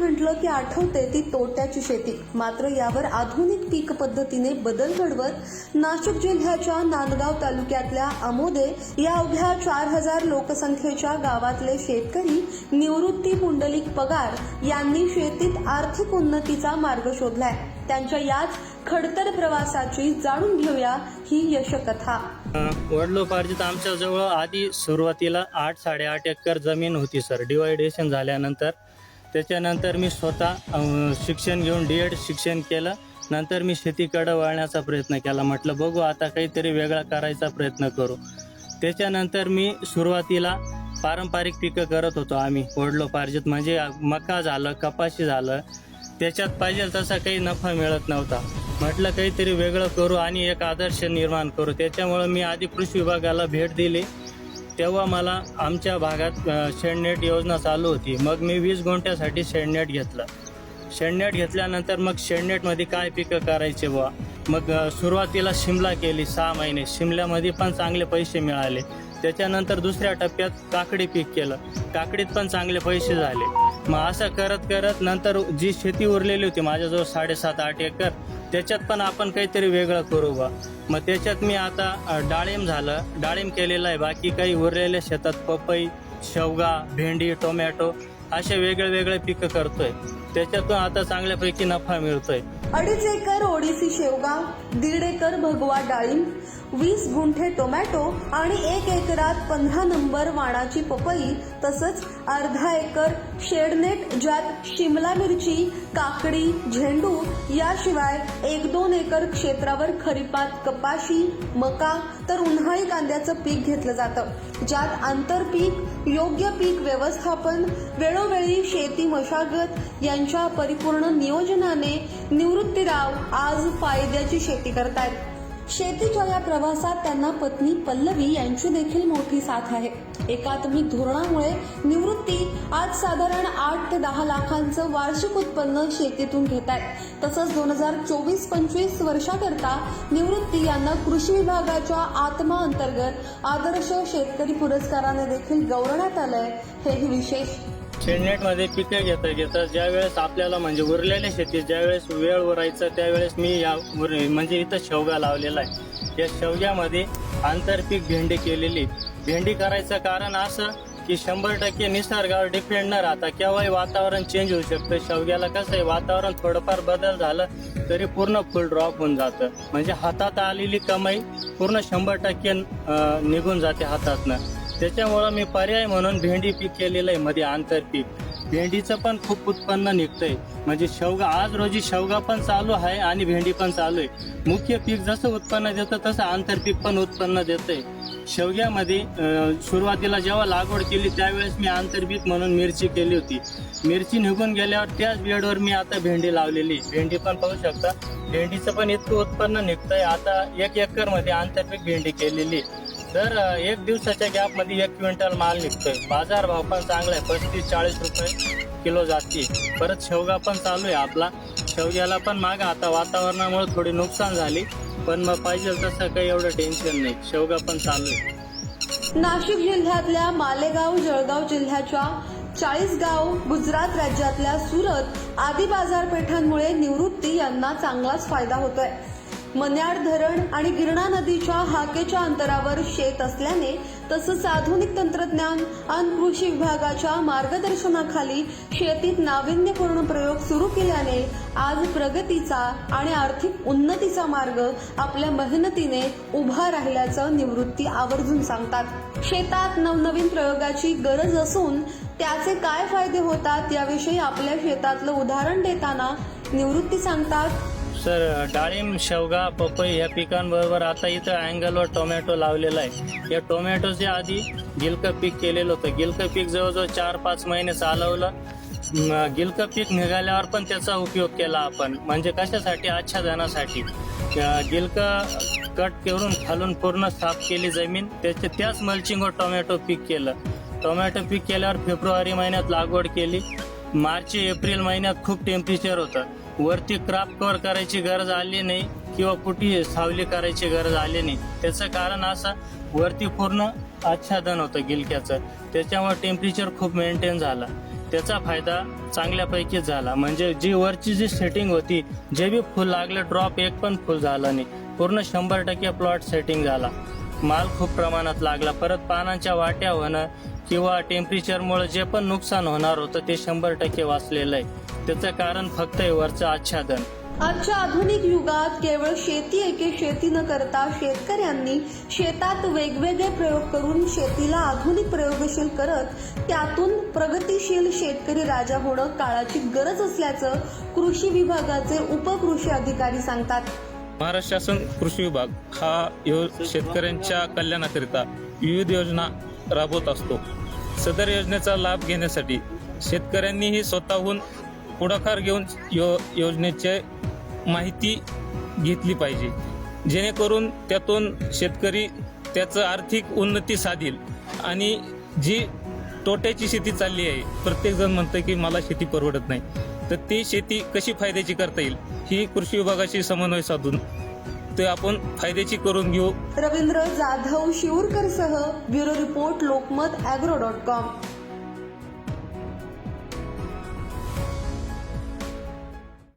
म्हटलं की आठवते ती तोट्याची शेती. मात्र यावर आधुनिक पीक पद्धतीने बदल घडवत नाशिक जिल्ह्याच्या नांदगाव तालुक्यातल्या आमोदे या अवघ्या चार हजार लोकसंख्येच्या गावातले शेतकरी निवृत्ती पुंडलिक पगार यांनी शेतीत आर्थिक उन्नतीचा मार्ग शोधलाय. त्यांच्या याच खडतर प्रवासाची जाणून घेऊया ही यशकथा. वडलोपार्जित आमच्या जवळ आधी सुरुवातीला आठ साडेआठ एकर जमीन होती सर. डिवायडेशन झाल्यानंतर त्याच्यानंतर मी स्वतः शिक्षण घेऊन डी एड शिक्षण केलं. नंतर मी शेतीकडं वळण्याचा प्रयत्न केला. म्हटलं बघू आता काहीतरी वेगळा करायचा प्रयत्न करू. त्याच्यानंतर मी सुरुवातीला पारंपरिक पिकं करत होतो आम्ही. वडलोपार्जित म्हणजे मका झालं कपाशी झालं. त्याच्यात पाहिजे तसा काही नफा मिळत नव्हता. म्हटलं काहीतरी वेगळं करू आणि एक आदर्श निर्माण करू. त्याच्यामुळं मी आधी कृषी विभागाला भेट दिली. तेव्हा मला आमच्या भागात शेडनेट योजना चालू होती. मग मी वीस गुंठ्यासाठी शेडनेट घेतलं. शेडनेट घेतल्यानंतर मग शेडनेटमध्ये काय पिकं करायचे बुवा? मग सुरुवातीला शिमला केली सहा महिने. शिमल्यामध्ये पण चांगले पैसे मिळाले. त्याच्यानंतर दुसऱ्या टप्प्यात काकडी पीक केलं. काकडीत पण चांगले पैसे झाले. मग असं करत करत नंतर जी शेती उरलेली होती माझ्याजवळ साडेसात आठ एकर त्याच्यात पण आपण काहीतरी वेगळं करू बा. मग त्याच्यात मी आता डाळिंब झालं. डाळिंब केलेलं आहे. बाकी काही उरलेल्या शेतात पपई शेवगा भेंडी टोमॅटो असे वेगळे वेगळे पिकं करतोय. त्याच्यातून आता चांगल्यापैकी नफा मिळतोय. अडीच एकर ओडिसी शेवगा दीड एकर भगवा डाळिंब वीस गुंठे टोमॅटो आणि एक एकरात पंधरा नंबर वाणाची पपई तसंच अर्धा एकर शेडनेट ज्यात शिमला मिरची काकडी झेंडू याशिवाय एक दोन एकर क्षेत्रावर खरीपात कपाशी मका तर उन्हाळी कांद्याचं पीक घेतलं जातं ज्यात आंतरपीक योग्य पीक व्यवस्थापन वेळोवेळी शेती मशागत यांच्या परिपूर्ण नियोजनाने निवृत्तीराव आज फायद्याची शेती करतायत. शेतीच्या या प्रवासात त्यांना पत्नी पल्लवी यांची देखील मोठी साथ आहे. एकात्मिक धोरणामुळे निवृत्ती आज साधारण आठ ते दहा लाखांचं वार्षिक उत्पन्न शेतीतून घेत आहेत तसंच दोन हजार चोवीस पंचवीस वर्षाकरता निवृत्ती यांना कृषी विभागाच्या आत्मा अंतर्गत आदर्श शेतकरी पुरस्काराने देखील गौरवण्यात आलंय. हेही विशेष. शेडनेटमध्ये पिकं घेता घेता ज्या वेळेस आपल्याला म्हणजे उरलेल्या शेतीत ज्या वेळेस वेळ उरायचं त्यावेळेस मी या उर- म्हणजे इथं शेवगा लावलेला आहे. या शेवग्यामध्ये आंतरपीक भेंडी केलेली. भेंडी करायचं कारण असं की शंभर टक्के निसर्गावर डिपेंड न राहता केव्हाही वातावरण चेंज होऊ शकतं. शेवग्याला कसं आहे वातावरण थोडंफार बदल झालं तरी पूर्ण फुल ड्रॉप होऊन जातं. म्हणजे हातात आलेली कमाई पूर्ण शंभर टक्के निघून जाते हातातनं. त्याच्यामुळं मी पर्याय म्हणून भेंडी पीक केलेलं आहे मध्ये आंतरपीक भेंडीचं पण खूप उत्पन्न निघतंय. म्हणजे शेवगा आज रोजी शेवगा पण चालू आहे आणि भेंडी पण चालू आहे. मुख्य पीक जसं उत्पन्न देतं तसं आंतरपीक पण उत्पन्न देतंय. शेवग्यामध्ये सुरुवातीला जेव्हा लागवड केली त्यावेळेस मी आंतरपीक म्हणून मिरची केली होती. मिरची निघून गेल्यावर त्याच बेडवर मी आता भेंडी लावलेली आहे. भेंडी पण पाहू शकता. भेंडीचं पण इतकं उत्पन्न निघतंय. आता एक एकरमध्ये आंतरपीक भेंडी केलेली दर तर एक दिवसाच्या गॅपमध्ये एक क्विंटल माल निघतोय. बाजार भाव पण चांगला आहे. पस्तीस चाळीस रुपये किलो जाती. परत शेवगा पण चालू आहे आपला. शेवग्याला पण माग. आता वातावरणामुळे थोडी नुकसान झाली. पण मग पाहिजे तसं काही एवढं टेन्शन नाही. शेवगा पण चालू आहे. नाशिक जिल्ह्यातल्या मालेगाव जळगाव जिल्ह्याच्या चाळीसगाव गुजरात राज्यातल्या सुरत आदी बाजारपेठांमुळे निवृत्ती यांना चांगलाच फायदा होतोय. मन्याड धरण आणि गिरणा नदीच्या हाकेच्या अंतरावर शेत असल्याने तसंच आधुनिक तंत्रज्ञान आणि कृषी विभागाच्या मार्गदर्शनाखाली शेतीत नाविन्यपूर्ण प्रयोग सुरू केल्याने आज प्रगतीचा आणि आर्थिक उन्नतीचा मार्ग आपल्या मेहनतीने उभा राहिल्याचं निवृत्ती आवर्जून सांगतात. शेतात नवनवीन प्रयोगाची गरज असून त्याचे काय फायदे होतात याविषयी आपल्या शेतातलं उदाहरण देताना निवृत्ती सांगतात सर डाळिंब शेवगा पपई या पिकांबरोबर आता इथं अँगलवर टोमॅटो लावलेला आहे. या टोमॅटोच्या आधी गिलकं पीक केलेलं होतं. गिलकं पीक जवळजवळ चार पाच महिने चालवलं. गिलक गिलकं पीक निघाल्यावर पण त्याचा उपयोग केला आपण. म्हणजे कशासाठी? आच्छादनासाठी गिलक गिलकं कट करून खालून पूर्ण साफ केली जमीन. त्याचे त्याच मल्चिंगवर टोमॅटो पीक केलं. टोमॅटो पीक केल्यावर फेब्रुवारी महिन्यात लागवड केली. मार्च एप्रिल महिन्यात खूप टेम्परेचर होतं. वरती क्राफ्ट कव्हर करायची गरज आली नाही किंवा कुठे सावली करायची गरज आली नाही. त्याचं कारण असं वरती पूर्ण आच्छादन होतं गिलक्याचं. त्याच्यामुळे टेम्परेचर खूप मेंटेन झाला. त्याचा फायदा चांगल्यापैकी झाला. म्हणजे जी वरची जी सेटिंग होती जे बी फुल लागलं ड्रॉप एक पण फुल झाला नाही. पूर्ण शंभर टक्के प्लॉट सेटिंग झाला. माल खूप प्रमाणात लागला. परत पानांच्या वाट्या होणं किंवा टेम्परेचरमुळे जे पण नुकसान होणार होतं ते शंभर टक्के वाचलेलं आहे. त्याचं कारण फक्त वरचं आच्छादन. आजच्या आधुनिक युगात केवळ शेती एके शेती न करता शेतकऱ्यांनी शेतात वेगवेगळे प्रयोग करून शेतीला आधुनिक प्रयोगशील करत त्यातून प्रगतीशील शेतकरी राजा होणं काळाची गरज असल्याचं कृषी विभागाचे उपकृषी अधिकारी सांगतात. महाराष्ट्र शासन कृषी विभाग हा यो शेतकऱ्यांच्या कल्याणाकरिता विविध योजना राबवत असतो. सदर योजनेचा लाभ घेण्यासाठी शेतकऱ्यांनीही स्वतःहून पुढाकार घेऊन यो योजनेचे माहिती घेतली पाहिजे. जेणेकरून त्यातून शेतकरी त्याचं आर्थिक उन्नती साधील आणि जी तोट्याची शेती चालली आहे प्रत्येकजण म्हणतं की मला शेती परवडत नाही. तर ती शेती कशी फायद्याची करता येईल? ही कृषी विभागाशी समन्वय साधून. ते आपण फायद्याची करून घेऊ. रवींद्र जाधव शिवूरकर सह bureau report Lokmat agro dot com.